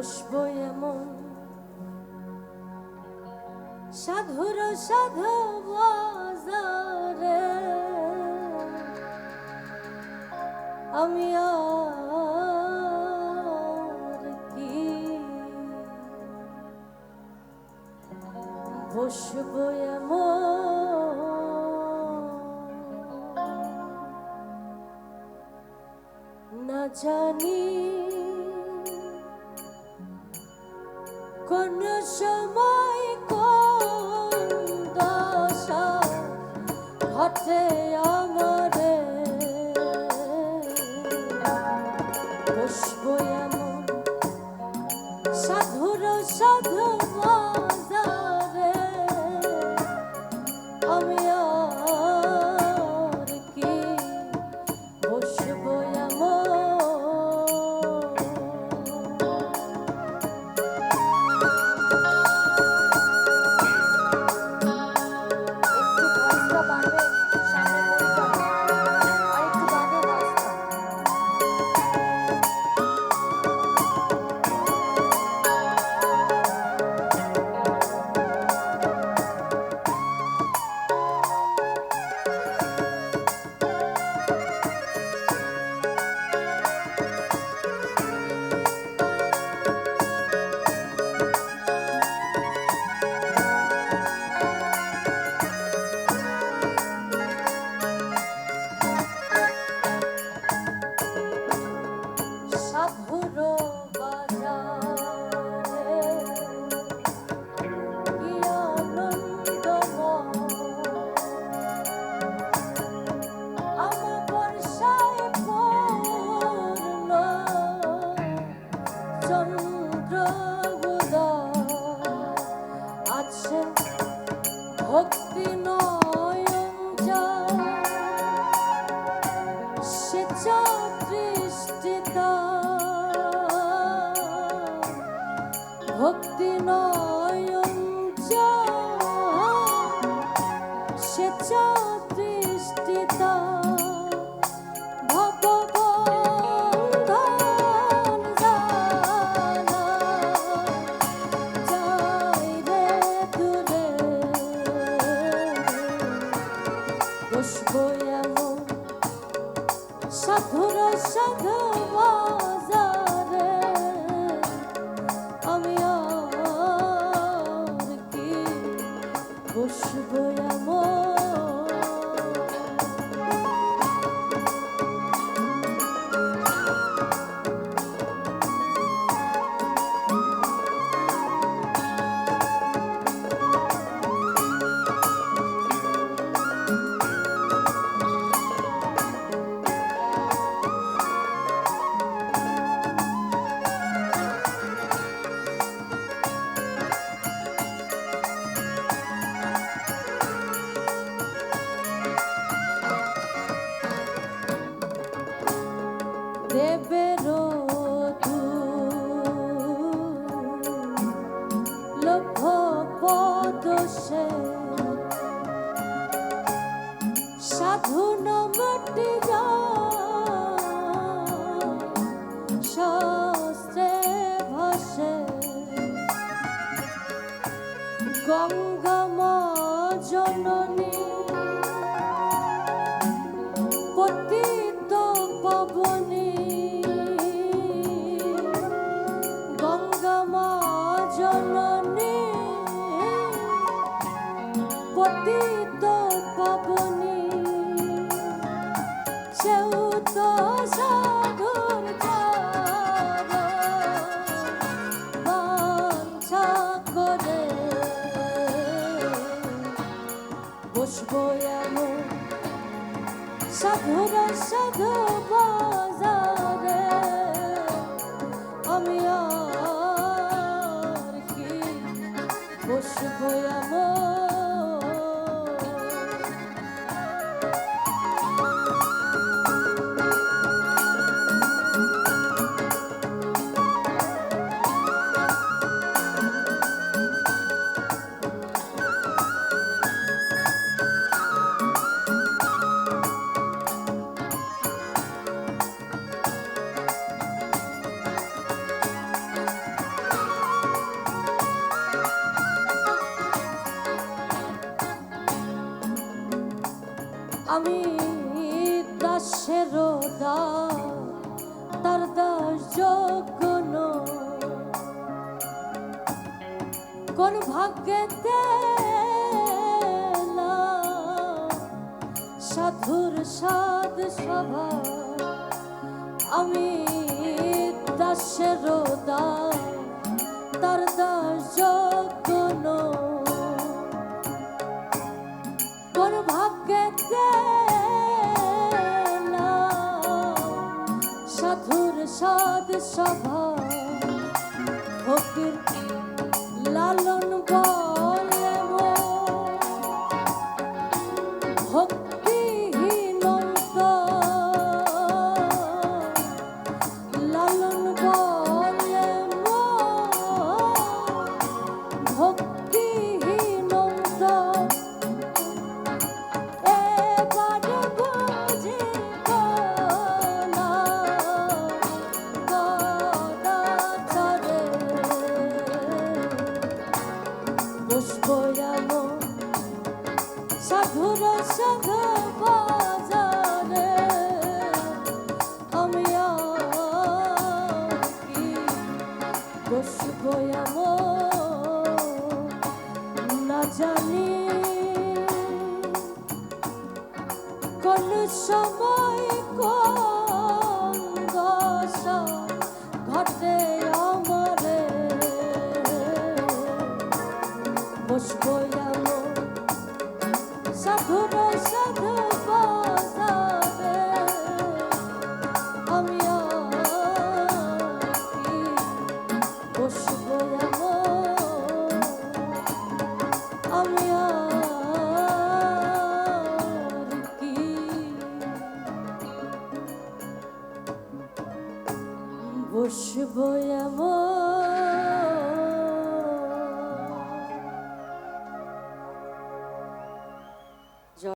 বসবো সাধুর সাধু বাজারে। আমি কি বসবো না জানি কোন সময় কোন ঘটে আমারে? আছে ভক্তি নয়ন সেচা দৃষ্টিতা ভক্তি নয়ন beberou. বসবো এমন। সাধুর সাধু বাজারে আমি আর কি বসবো কোন ভাগ্যেতে সাধুর সাদ সভা। আমি দাসের দাস, তার দাস যোগ্য কোন ভাগ্যেতে সাধুর সাদ সভা। পুষ্পয়াম না জানি কোন সময় বসবো এমন